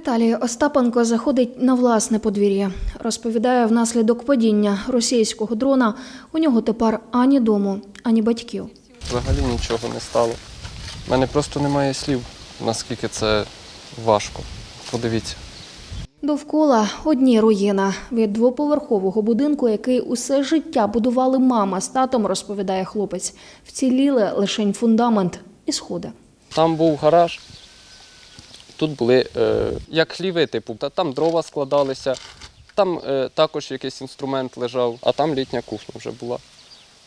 Віталій Остапенко заходить на власне подвір'я. Розповідає, внаслідок падіння російського дрона у нього тепер ані дому, ані батьків. Взагалі нічого не стало. У мене просто немає слів, наскільки це важко. Подивіться. Довкола одні руїна від двоповерхового будинку, який усе життя будували мама з татом, розповідає хлопець. Вціліли лишень фундамент і сходи. Там був гараж, тут були е, як хліви, типу, та там дрова складалися, там е, також якийсь інструмент лежав, а там літня кухня вже була.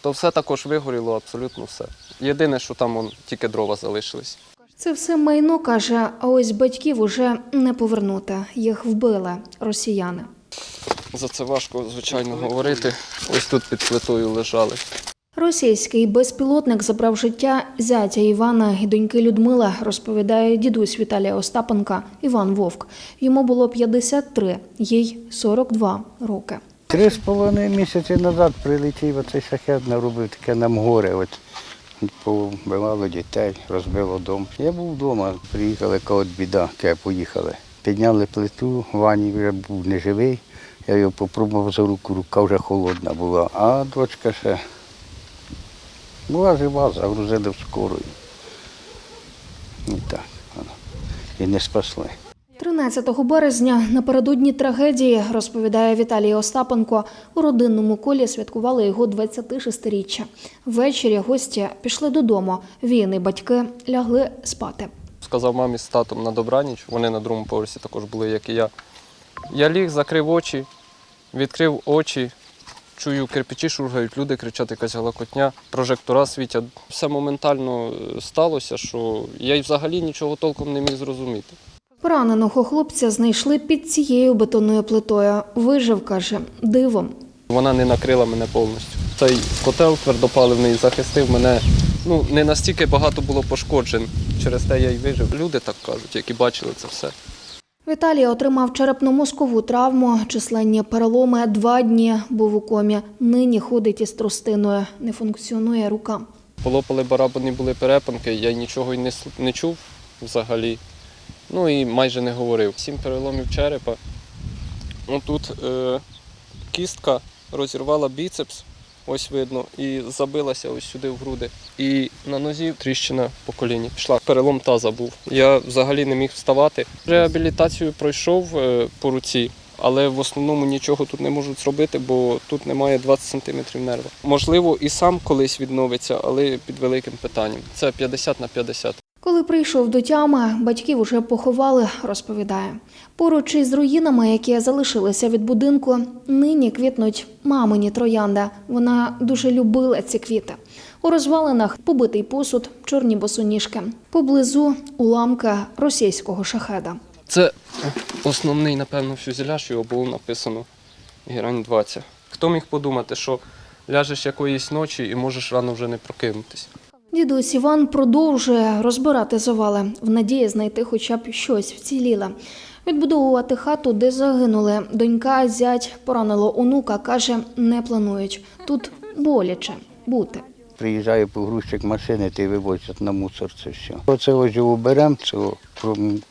То все також вигоріло, абсолютно все. Єдине, що там он, тільки дрова залишились. Це все майно каже, а ось батьків уже не повернути. Їх вбили росіяни. За це важко, звичайно, говорити. Ось тут під плитою лежали. Російський безпілотник забрав життя зятя Івана і доньки Людмила, розповідає дідусь Віталія Остапенка Іван Вовк. Йому було 53, їй 42 роки. Три з половиною місяці назад прилетів оцей шахет, наробив таке нам горе. От, повбивало дітей, розбило дом. Я був вдома, приїхали, кого біда, ке поїхали. Підняли плиту, Вані вже був неживий. Я його попробував за руку, рука вже холодна була, а дочка ще була жива, загрузили в скорую. І так, і не спасли. 13 березня напередодні трагедії, розповідає Віталій Остапенко, у родинному колі святкували його 26-річчя. Ввечері гості пішли додому. Він і батьки лягли спати. Сказав мамі з татом на добраніч, вони на другому поверсі також були, як і я. Я ліг, закрив очі, відкрив очі, чую, кирпичі шургають, люди кричать, якась галакотня, прожектора світять. Все моментально е, сталося, що я й взагалі нічого толком не міг зрозуміти. Пораненого хлопця знайшли під цією бетонною плитою. Вижив, каже, дивом. Вона не накрила мене повністю. Цей котел твердопаливний захистив мене. Ну, не настільки багато було пошкоджень. Через те я й вижив. Люди так кажуть, які бачили це все. Віталій отримав черепно-мозкову травму, численні переломи, два дні був у комі. Нині ходить із тростиною, не функціонує рука. Полопали барабані були перепонки, я нічого й не, чув взагалі. Ну і майже не говорив. Сім переломів черепа. Отут е, кістка розірвала біцепс, ось видно, і забилася ось сюди в груди. І на нозі тріщина по коліні пішла. Перелом таза був. Я взагалі не міг вставати. Реабілітацію пройшов е, по руці. Але в основному нічого тут не можуть зробити, бо тут немає 20 см нерва. Можливо, і сам колись відновиться, але під великим питанням. Це 50 на 50. Коли прийшов до тями, батьків уже поховали, розповідає. Поруч із руїнами, які залишилися від будинку, нині квітнуть мамині троянда. Вона дуже любила ці квіти. У розвалинах побитий посуд, чорні босоніжки. Поблизу уламки російського шахеда. Це основний, напевно, фюзеляж, його було написано Герань 20. Хто міг подумати, що ляжеш якоїсь ночі і можеш рано вже не прокинутися? Дідусь Іван продовжує розбирати завали в надії знайти хоча б щось вціліле. Відбудовувати хату, де загинули. Донька, зять поранило онука, каже, не планують. Тут боляче бути. Приїжджає погрузчик машини, ти вивозять на мусор це все. Оце ось його беремо, цього,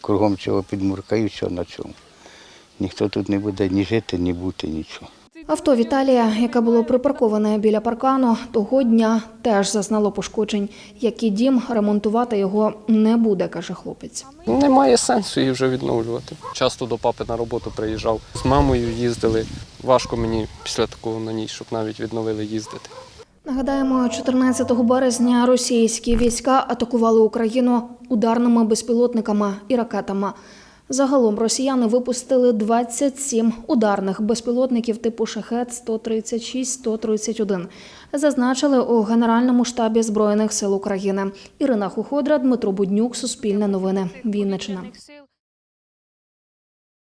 кругом цього підмурка і все на цьому. Ніхто тут не буде ні жити, ні бути, нічого. Авто Віталія, яке було припарковане біля паркану, того дня теж зазнало пошкоджень. Як і дім, ремонтувати його не буде, каже хлопець. Немає сенсу її вже відновлювати. Часто до папи на роботу приїжджав. З мамою їздили. Важко мені після такого на ній, щоб навіть відновили їздити. Нагадаємо, 14 березня російські війська атакували Україну ударними безпілотниками і ракетами. Загалом росіяни випустили 27 ударних безпілотників типу шахет 136-131. Зазначили у Генеральному штабі Збройних сил України. Ірина Хуходра, Дмитро Буднюк, Суспільне новини, Вінниччина.